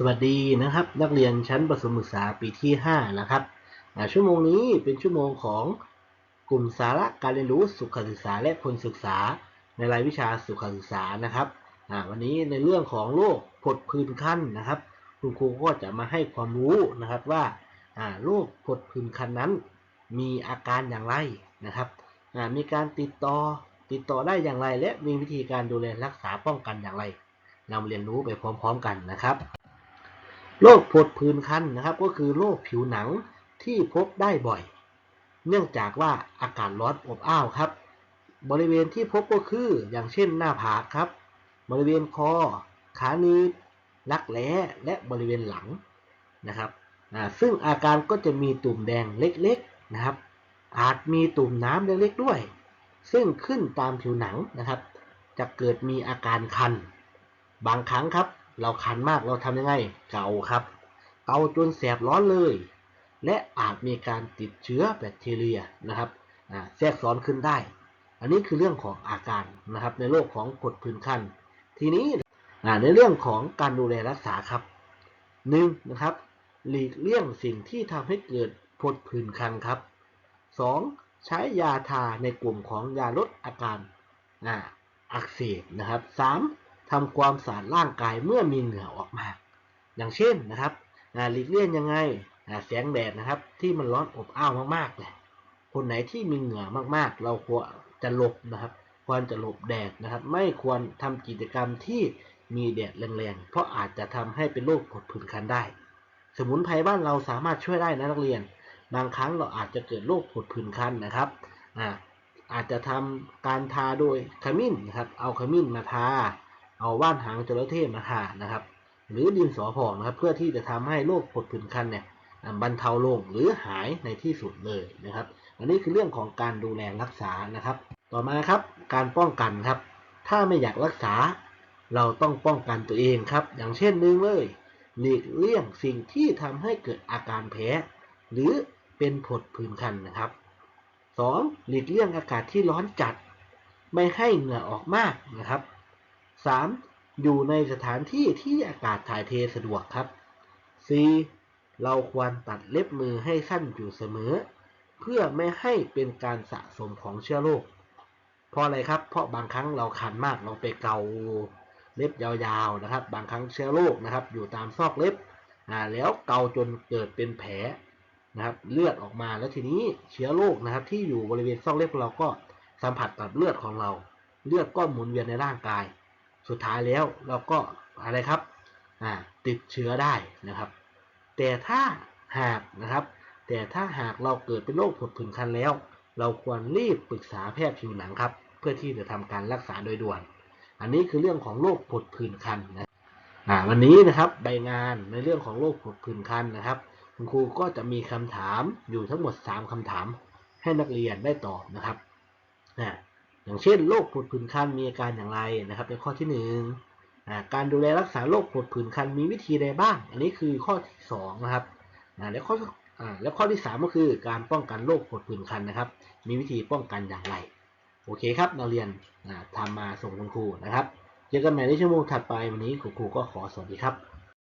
สวัสดีนะครับ นักเรียนชั้นประถมศึกษาปีที่ 5 นะครับชั่วโมงนี้เป็นชั่วโมงของกลุ่มสาระการเรียนรู้สุขศึกษาและพลศึกษาในรายวิชาสุขศึกษานะครับวันนี้ในเรื่องของโรคผดผื่นคันนะครับ คุณครูก็จะมาให้ความรู้นะครับว่าโรคผดผื่นคันนั้น มีอาการอย่างไรนะครับมีการติดต่อติดต่อได้อย่างไร และมีวิธีการดูแลรักษาป้องกันอย่างไร เราเรียนรู้ไปพร้อม ๆ กันนะครับ โรคผดผื่นคันนะครับ ก็คือโรคผิวหนังที่พบได้บ่อย เนื่องจากว่าอากาศร้อนอบอ้าวครับ บริเวณที่พบก็คืออย่างเช่นหน้าผากครับ บริเวณคอ ขาหนีบรักแร้และบริเวณหลังนะครับซึ่งอาการก็จะมีตุ่มแดงเล็กๆนะครับ อาจมีตุ่มน้ำเล็กๆด้วย ซึ่งขึ้นตามผิวหนังนะครับ จะเกิดมีอาการคัน บางครั้งครับ เราคันมากเราทำยังไงเกาครับ เกาจนแสบร้อนเลย และอาจมีการติดเชื้อแบคทีเรียนะครับแทรกซ้อนขึ้นได้ อันนี้คือเรื่องของอาการนะครับในโรคของผดผื่นคัน ทีนี้ในเรื่องของการดูแลรักษาครับหนึ่งนะครับ หลีกเลี่ยงสิ่งที่ทำให้เกิดผดผื่นคันครับ 2. ใช้ยาทาในกลุ่มของยาลดอาการอักเสบนะครับ 3. ทำความสะอาดร่างกายเมื่อมีเหงื่อออกมา อย่างเช่นนะครับหลีกเลี่ยงยังไงแสงแดดนะครับ ที่มันร้อนอบอ้าวมากๆเลยคนไหนที่มีเหงื่อมากๆ เราควรจะหลบนะครับ ควรจะหลบแดดนะครับ ไม่ควรทำกิจกรรมที่มีแดดแรงๆ เพราะอาจจะทำให้เป็นโรคผดผื่นคันได้ สมุนไพรบ้านเราสามารถช่วยได้นะนักเรียน บางครั้งเราอาจจะเกิดโรคผดผื่นคันนะครับอาอาจจะทำการทาโดยขมิ้นนะครับ เอาขมิ้นมาทา เอาว่านหางจระเข้มาทานะครับ หรือดินสอพองนะครับ เพื่อที่จะทำให้โรคผดผื่นคันเนี่ยบรรเทาลงหรือหายในที่สุดเลยนะครับ อันนี้คือเรื่องของการดูแลรักษานะครับ ต่อมาครับการป้องกันครับ ถ้าไม่อยากรักษา เราต้องป้องกันตัวเองครับ อย่างเช่นหนึ่งเลยหลีกเลี่ยงสิ่งที่ทำให้เกิดอาการแพ้ หรือเป็นผดผื่นคันนะครับ 2. หลีกเลี่ยงอากาศที่ร้อนจัด ไม่ให้เหงื่อออกมากนะครับ 3. อยู่ในสถานที่ที่อากาศถ่ายเทสะดวกครับ 4. เราควรตัดเล็บมือให้สั้นอยู่เสมอ เพื่อไม่ให้เป็นการสะสมของเชื้อโรคเพราะอะไรครับ เพราะบางครั้งเราคันมากเราไปเกาเล็บยาวๆนะครับ บางครั้งเชื้อโรคนะครับ อยู่ตามซอกเล็บแล้วเกาจนเกิดเป็นแผลนะครับ เลือดออกมาแล้วทีนี้เชื้อโรคนะครับ ที่อยู่บริเวณซอกเล็บเราก็สัมผัสกับเลือดของเรา เลือดก็หมุนเวียนในร่างกาย สุดท้ายแล้วเราก็อะไรครับติดเชื้อได้นะครับ แต่ถ้าหากนะครับ แต่ถ้าหากเราเกิดเป็นโรคผดผื่นคันแล้ว เราควรรีบปรึกษาแพทย์ผิวหนังครับ เพื่อที่จะทำการรักษาโดยด่วน อันนี้คือเรื่องของโรคผดผื่นคันนะวันนี้นะครับใบงานในเรื่องของโรคผดผื่นคันนะครับคุณครูก็จะมีคำถามอยู่ทั้งหมด 3คำถามให้นักเรียนได้ตอบนะครับอ่า อย่างเช่นโรคผดผื่นคันมีอาการอย่างไรนะครับ ในข้อที่หนึ่งการดูแลรักษาโรคผดผื่นคันมีวิธีใดบ้าง อันนี้คือข้อที่สองนะครับแล้วข้อแล้วข้อที่ 3 ก็คือการป้องกันโรคผดผื่นคันนะครับ มีวิธีป้องกันอย่างไร โอเคครับนักเรียนอ่าทำมาส่งคุณครูนะครับ เจอกันใหม่ในชั่วโมงถัดไปวันนี้คุณครูก็ขอสวัสดีครับ